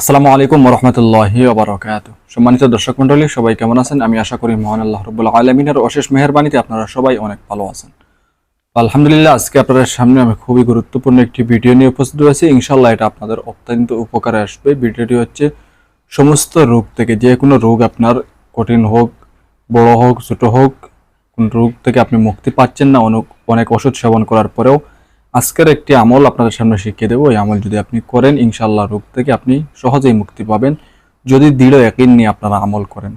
আসসালামু আলাইকুম রহমতুল্লাহি ওবরাকাত। সম্মানিত দর্শক মণ্ডলী, সবাই কেমন আছেন? আমি আশা করি মহান আল্লাহ রবুল্লাহ আলমিনের অশেষ মেহরবানিতে আপনারা সবাই অনেক ভালো আছেন। আলহামদুলিল্লাহ, আজকে আপনাদের সামনে আমি খুবই গুরুত্বপূর্ণ একটি ভিডিও নিয়ে উপস্থিত হয়েছি। ইনশাল্লাহ এটা আপনাদের অত্যন্ত উপকারে আসবে। ভিডিওটি হচ্ছে সমস্ত রোগ থেকে, যে কোনো রোগ আপনার কঠিন হোক, বড় হোক, ছোট হোক, কোন রোগ থেকে আপনি মুক্তি পাচ্ছেন না, অনেক অনেক ওষুধ সেবন করার পরেও আজকের একটি আমল আপনাদের সামনে শিখিয়ে দেবো। এই আমল যদি আপনি করেন ইনশাল্লাহ রোগ থেকে আপনি সহজেই মুক্তি পাবেন, যদি দৃঢ় একই নিয়ে আপনারা আমল করেন।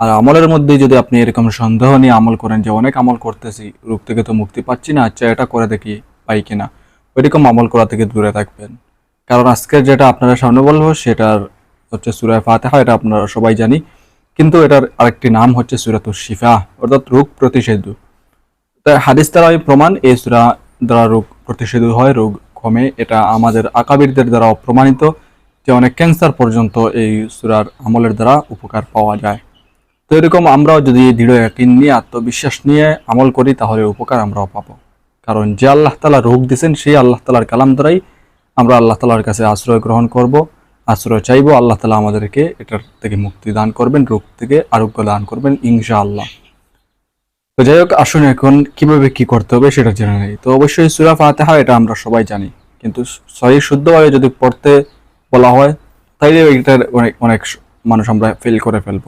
আর আমলের মধ্যে যদি আপনি এরকম সন্দেহ নিয়ে আমল করেন যে, অনেক আমল করতেছি, রোগ থেকে তো মুক্তি পাচ্ছি না আচ্ছা এটা করে দেখি পাই কিনা। ওইরকম আমল করা থেকে দূরে থাকবেন। কারণ আজকের যেটা আপনারা সামনে বলব, সেটার হচ্ছে সুরায় ফাতেহা, এটা আপনারা সবাই জানি। কিন্তু এটার আরেকটি নাম হচ্ছে সুরাতুর শিফা অর্থাৎ রোগ প্রতিষেধক তাই হাদিস দ্বারা প্রমাণ, এই সুরা দ্বারা রোগ প্রতিষেধ হয়, রোগ কমে। এটা আমাদের আকাবিরদের দ্বারা প্রমাণিত যে অনেক ক্যান্সার পর্যন্ত এই সুরার আমলের দ্বারা উপকার পাওয়া যায়। তো এরকম আমরাও যদি দৃঢ় একিন নিয়ে, আত্মবিশ্বাস নিয়ে আমল করি, তাহলে উপকার আমরাও পাবো। কারণ যে আল্লাহ তালা রোগ দিয়েছেন সেই আল্লাহ তালার কালাম দ্বারাই আমরা আল্লাহ তালার কাছে আশ্রয় গ্রহণ করব, আশ্রয় চাইব, আল্লাহ তালা আমাদেরকে এটার থেকে মুক্তি দান করবেন, রোগ থেকে আরোগ্য দান করবেন ইনশা আল্লাহ তো যাই হোক, আসুন এখন কীভাবে কি করতে হবে সেটা জেনে নেই। তো অবশ্যই সুরা ফাতেহা এটা আমরা সবাই জানি। কিন্তু সহি শুদ্ধভাবে যদি পড়তে বলা হয় তাইলে এটার অনেক অনেক মানুষ আমরা ফেল করে ফেলব।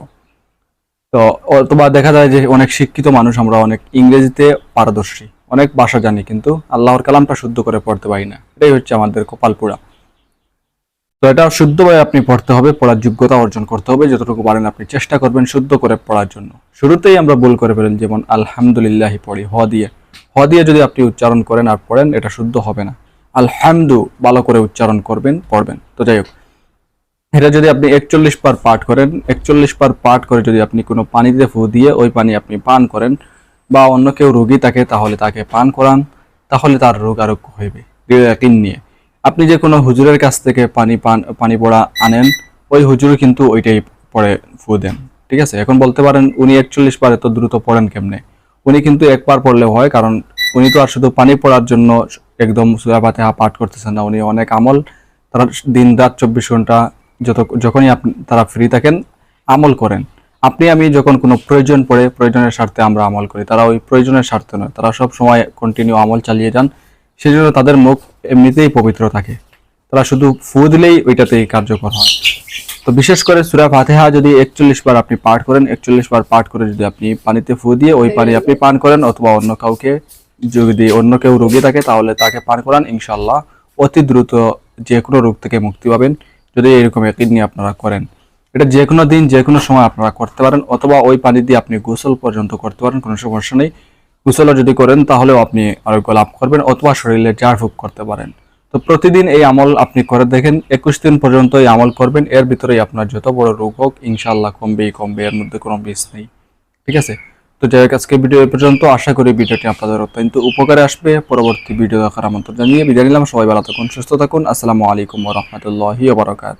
তো অথবা দেখা যায় যে অনেক শিক্ষিত মানুষ আমরা অনেক ইংরেজিতে পারদর্শী, অনেক ভাষা জানি, কিন্তু আল্লাহর কালামটা শুদ্ধ করে পড়তে পারি না। এটাই হচ্ছে আমাদের কপাল পোড়া। তো এটা শুদ্ধভাবে আপনি পড়তে হবে, পড়ার যোগ্যতা অর্জন করতে হবে, যতটুকু পারেন আপনি চেষ্টা করবেন শুদ্ধ করে পড়ার জন্য। শুরুতেই আমরা ভুল করে ফেলেন, যেমন আলহামদুলিল্লাহি পড়ি, হ দিয়ে। হ দিয়ে যদি আপনি উচ্চারণ করেন আর পড়েন, এটা শুদ্ধ হবে না। আলহামদু, ভালো করে উচ্চারণ করবেন, পড়বেন। তো যাই হোক, এটা যদি আপনি একচল্লিশ বার পাঠ করেন, একচল্লিশ বার পাঠ করে যদি আপনি কোনো পানিতে ফু দিয়ে ওই পানি আপনি পান করেন, বা অন্য কেউ রোগী থাকে, তাহলে তাকে পান করান, তাহলে তার রোগ আরোগ্য হইবে। দৃঢ় নিয়ে। আপনি যে কোনো হুজুরের কাছ থেকে পানি পান, পানি পড়া আনেন, ওই হুজুর কিন্তু ওইটাই পরে ফু দেন, ঠিক আছে? এখন বলতে পারেন উনি একচল্লিশ বার এত দ্রুত পড়েন কেমনে? উনি কিন্তু একবার পড়লে হয়, কারণ উনি তো আর শুধু পানি পড়ার জন্য একদম সুরা পাতে পাঠ করতেছেন না, উনি অনেক আমল, তারা দিন রাত চব্বিশ ঘণ্টা যত, যখনই আপনি, তারা ফ্রি থাকেন, আমল করেন। আপনি, আমি যখন কোনো প্রয়োজন পড়ে, প্রয়োজনের স্বার্থে আমরা আমল করি, তারা ওই প্রয়োজনের স্বার্থে নয়, তারা সব সময় কন্টিনিউ আমল চালিয়ে যান সেই জন্য তাদের মুখ এমনিতেই পবিত্র থাকে। তারা শুধু ফু দিলেই ওইটাতেই কার্যকর হয়। তো বিশেষ করে সুরা ফাতেহা যদি একচল্লিশ বার আপনি পাঠ করেন, একচল্লিশ বার পাঠ করে যদি আপনি পানিতে ফু দিয়ে ওই পানি আপনি পান করেন অথবা অন্য কাউকে যদি অন্য কেউ রোগী থাকে, তাহলে তাকে পান করান ইনশাল্লাহ অতি দ্রুত যে কোনো রোগ থেকে মুক্তি পাবেন, যদি এরকম একই নিয়ে আপনারা করেন। এটা যে কোনো দিন যে কোনো সময় আপনারা করতে পারেন, অথবা ওই পানি দিয়ে আপনি গোসল পর্যন্ত করতে পারেন, কোনো সমস্যা নেই। গোসলও যদি করেন, তাহলেও আপনি আরোগ্য লাভ করবেন অথবা শরীরে ঝাড় ফুক করতে পারেন। তো প্রতিদিন এই আমল আপনি করে দেখেন, একুশ দিন পর্যন্ত এই আমল করবেন, এর ভিতরেই আপনার যত বড় রোগ হোক ইনশাল্লাহ কমবেই কমবে, এর মধ্যে কোনো বিষ নেই। ঠিক আছে? তো যাই আজকে ভিডিও এ পর্যন্ত, আশা করি ভিডিওটি আপনাদের অত্যন্ত উপকারে আসবে। পরবর্তী ভিডিও দেখার আমন্ত্রণ জানিয়ে বিদায় নিলাম। সবাই ভালো থাকুন, সুস্থ থাকুন। আসসালামু আলাইকুম রহমতুল্লাহি বারকাত